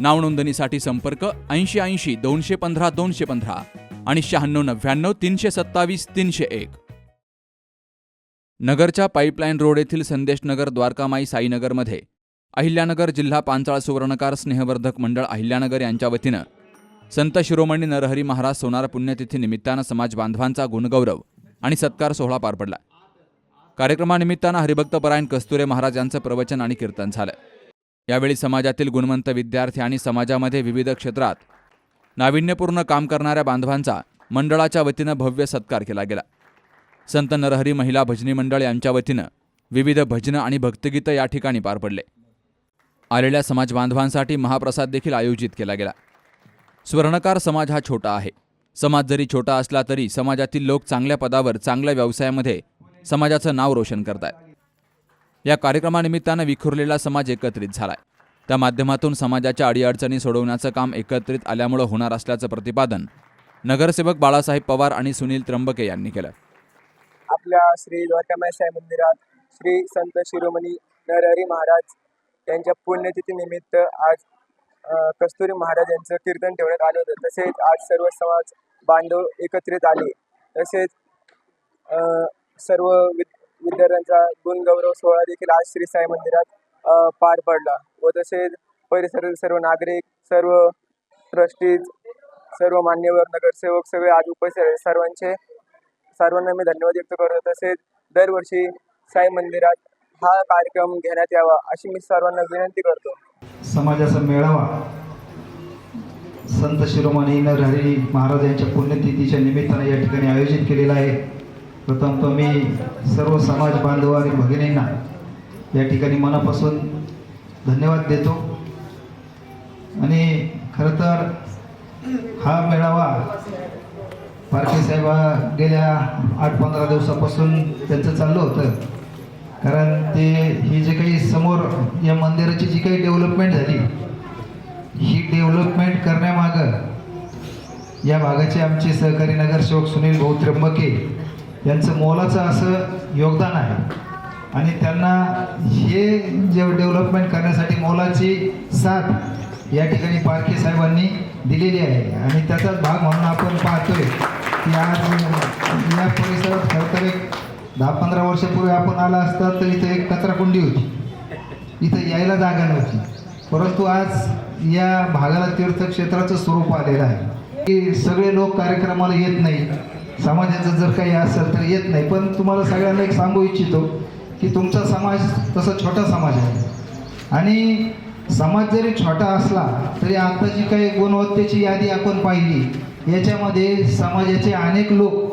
नावनोंदणीसाठी संपर्क ऐंशी ऐंशी दोनशे पंधरा दोनशे पंधरा आणि शहाण्णव नव्याण्णव तीनशे सत्तावीस तीनशे एक. नगरच्या पाईपलाईन रोड येथील संदेशनगर द्वारकामाई साईनगरमध्ये अहिल्यानगर जिल्हा पांचाळ सुवर्णकार स्नेहवर्धक मंडळ अहिल्यानगर यांच्या वतीनं संत शिरोमणी नरहरी महाराज सोनार पुण्यतिथी निमित्तानं समाज बांधवांचा गुणगौरव आणि सत्कार सोहळा पार पडला. कार्यक्रमानिमित्तानं हरिभक्तपरायण कस्तुरे महाराज यांचं प्रवचन आणि कीर्तन झालं. यावेळी समाजातील गुणवंत विद्यार्थी आणि समाजामध्ये विविध क्षेत्रात नाविन्यपूर्ण काम करणाऱ्या बांधवांचा मंडळाच्या वतीनं भव्य सत्कार केला गेला. संत नरहरी महिला भजनी मंडळ यांच्या वतीनं विविध भजनं आणि भक्तगीतं या ठिकाणी पार पडले. आलेल्या समाज बांधवांसाठी महाप्रसाद देखील आयोजित केला गेला. स्वर्णकार समाज हा छोटा आहे. समाज जरी छोटा असला तरी समाजातील लोक चांगल्या पदावर चांगल्या व्यवसायामध्ये समाजाचं नाव रोशन करतात या कार्यक्रमानिमित्तानं विखुरलेला समाज एकत्रित झालाय. त्या माध्यमातून समाजाच्या अडीअडचणी सोडवण्याचं काम एकत्रित आल्यामुळं होणार असल्याचं प्रतिपादन नगरसेवक बाळासाहेब पवार आणि सुनील त्र्यंबके यांनी केलं. आपल्या श्री द्वारकामाई साई मंदिरात श्री संत शिरोमणी नरहरी महाराज यांच्या पुण्यतिथी निमित्त आज कस्तुरी महाराज यांचं कीर्तन ठेवण्यात आलं होतं. तसेच आज सर्व समाज बांधव एकत्रित आले. तसेच सर्व विद विद्यार्थ्यांचा गुणगौरव सोहळा देखील आज श्री साई मंदिरात पार पडला. व तसेच परिसरातील सर्व नागरिक सर्व ट्रस्टीज सर्व मान्यवर नगरसेवक सगळे आज उपस्थित आहेत. सर्वांचे सर्वांना मी धन्यवाद व्यक्त करतो. तसेच दरवर्षी साई मंदिरात हा कार्यक्रम घेण्यात यावा अशी मी सर्वांना विनंती करतो. समाजाचा मेळावा. संत शिरोमणी नरहरी महाराज यांच्या पुण्यतिथीच्या निमित्ताने या ठिकाणी आयोजित केलेला आहे. प्रथमतः मी सर्व समाज बांधव आणि भगिनींना या ठिकाणी मनापासून धन्यवाद देतो. आणि खरं तर हा मेळावा पारखे साहेब गेल्या आठ पंधरा दिवसापासून त्यांचं चाललं होतं. कारण ते ही जे काही समोर या मंदिराची जी काही डेव्हलपमेंट झाली ही डेव्हलपमेंट करण्यामागं या भागाचे आमचे सहकारी नगरसेवक सुनील भाऊ त्र्यंबके यांचं मोलाचं असं योगदान आहे. आणि त्यांना हे जे डेव्हलपमेंट करण्यासाठी मोलाची साथ या ठिकाणी पारखे साहेबांनी दिलेली आहे. आणि त्याचाच भाग म्हणून आपण पाहतोय की आज या परिसरात खरं तर एक दहा पंधरा वर्षापूर्वी आपण आला असता तर इथे एक कचराकुंडी होती. इथं यायला जागा नव्हती. परंतु आज या भागाला तीर्थक्षेत्राचं स्वरूप आलेलं आहे. की सगळे लोक कार्यक्रमाला येत नाही समाजाचं जर काही असेल तर येत नाही. पण तुम्हाला सगळ्यांना एक सांगू इच्छितो की तुमचा समाज तसा छोटा समाज आहे. आणि समाज जरी छोटा असला तरी आता जी काही गुणवत्तेची यादी आपण पाहिली याच्यामध्ये समाजाचे अनेक लोक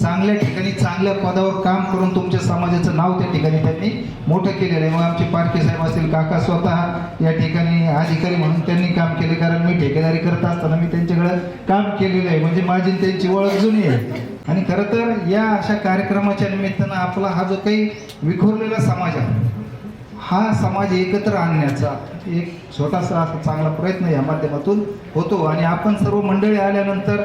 चांगल्या ठिकाणी चांगल्या पदावर काम करून तुमच्या समाजाचं नाव त्या ठिकाणी त्यांनी मोठं केलेलं आहे. मग आमचे पारखे साहेब असतील काका स्वतः या ठिकाणी अधिकारी म्हणून त्यांनी काम केले. कारण मी ठेकेदारी करत असताना मी त्यांच्याकडे काम केलेलं आहे. म्हणजे माझी त्यांची ओळख जुनी आहे. आणि खरं तर या अशा कार्यक्रमाच्या निमित्तानं आपला हा जो काही विखुरलेला समाज आहे हा समाज एकत्र आणण्याचा एक छोटासा असा चांगला प्रयत्न या माध्यमातून होतो. आणि आपण सर्व मंडळी आल्यानंतर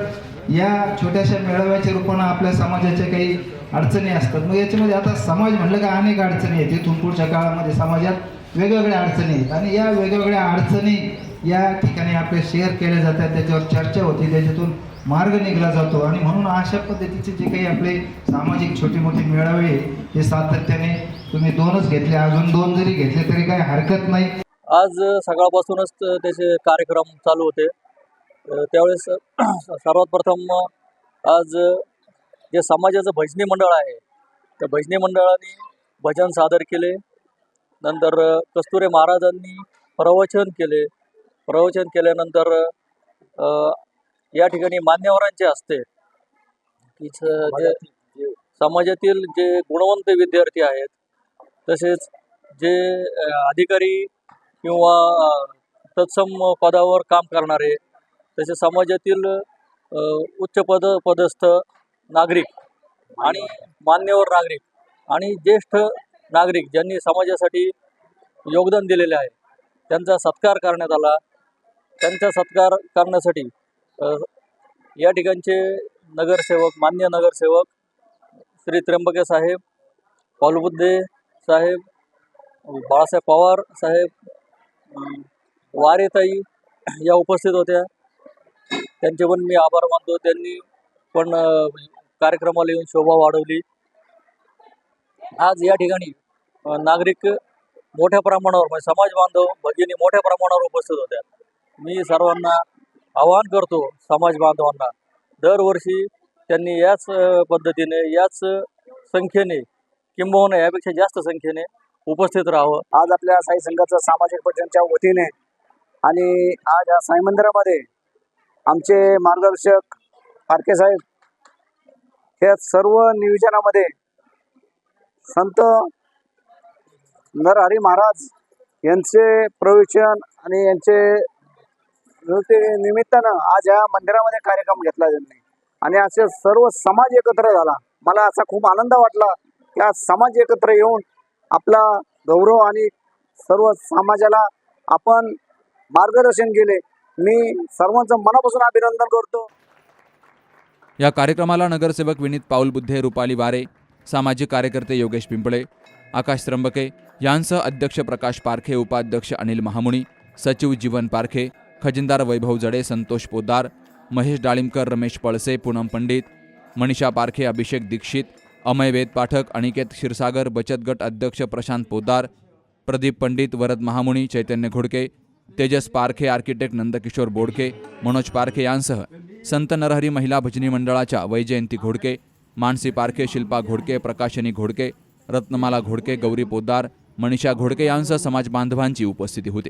या छोट्याशा मेळाव्याच्या रूपानं आपल्या समाजाच्या काही अडचणी असतात. मग याच्यामध्ये आता समाज म्हणलं का अनेक अडचणी आहेत. इथून पुढच्या काळामध्ये समाजात वेगवेगळ्या अडचणी आहेत. आणि या वेगवेगळ्या अडचणी या ठिकाणी आपल्या शेअर केल्या जातात. त्याच्यावर चर्चा होती. त्याच्यातून मार्ग निघला जातो. आणि म्हणून अशा पद्धतीचे जे काही आपले सामाजिक छोटे मोठे मेळावे हे सातत्याने तुम्ही दोनच घेतले. अजून दोन जरी घेतले तरी काही हरकत नाही. आज सकाळपासूनच त्याचे कार्यक्रम चालू होते. त्यावेळेस सर्वात प्रथम आज जे समाजाचं भजनी मंडळ आहे त्या भजनी मंडळाने भजन सादर केले. नंतर कस्तुरे महाराजांनी प्रवचन केले. प्रवचन केल्यानंतर या ठिकाणी मान्यवरांचे स- जे समाजातील जे गुणवंत विद्यार्थी आहेत तसेच जे अधिकारी किंवा तत्सम पदावर काम करणारे तसे समाजातील उच्च पद पदस्थ नागरिक आणि मान्यवर नागरिक आणि ज्येष्ठ नागरिक ज्यांनी समाजासाठी योगदान दिलेले आहे त्यांचा सत्कार करण्यात आला. त्यांचा सत्कार करण्यासाठी या ठिकाणचे नगरसेवक मान्य नगरसेवक श्री त्र्यंबके साहेब पालबुद्धे साहेब बाळासाहेब पवार साहेब वारेताई या उपस्थित होत्या. त्यांचे पण मी आभार मानतो. त्यांनी पण कार्यक्रमाला येऊन शोभा वाढवली. आज या ठिकाणी नागरिक मोठ्या प्रमाणावर म्हणजे समाज बांधव भगिनी मोठ्या प्रमाणावर उपस्थित होत्या. मी सर्वांना आवाहन करतो समाज बांधवांना. दरवर्षी त्यांनी याच पद्धतीने याच संख्येने किंबहुना यापेक्षा जास्त संख्येने उपस्थित राहावं. आज आपल्या साई संघाचं सामाजिक पटनच्या वतीने आणि आज या साई मंदिरामध्ये आमचे मार्गदर्शक फारके साहेब हे सर्व नियोजनामध्ये संत नरहरी महाराज यांचे प्रवचन आणि यांचे ते निमित्तानं आज या मंदिरामध्ये कार्यक्रम घेतला त्यांनी. आणि असे सर्व समाज एकत्र झाला. मला असा खूप आनंद वाटला की आज समाज एकत्र येऊन आपला गौरव आणि सर्व समाजाला आपण मार्गदर्शन केले. मी सर्वांचं मनापासून अभिनंदन करतो. या कार्यक्रमाला नगरसेवक विनीत पाऊल बुद्धे रुपाली वारे सामाजिक कार्यकर्ते योगेश पिंपळे आकाश त्र्यंबके यांसह अध्यक्ष प्रकाश पारखे उपाध्यक्ष अनिल महामुनी सचिव जीवन पारखे खजिनदार वैभव जडे संतोष पोद्दार महेश डाळिंबकर रमेश पळसे पूनम पंडित मनीषा पारखे अभिषेक दीक्षित अमय वेद पाठक अनिकेत क्षीरसागर बचत गट अध्यक्ष प्रशांत पोद्दार प्रदीप पंडित वरद महामुनी चैतन्य घोडके तेजस पारखे आर्किटेक्ट नंदकिशोर बोडके मनोज पारखे यांसह संत नरहरी महिला भजनी मंडळाच्या वैजयंती घोडके मानसी पारखे शिल्पा घोडके प्रकाशनी घोडके रत्नमाला घोडके गौरी पोद्दार मनीषा घोडके यांसह समाज बांधवांची उपस्थिती होती.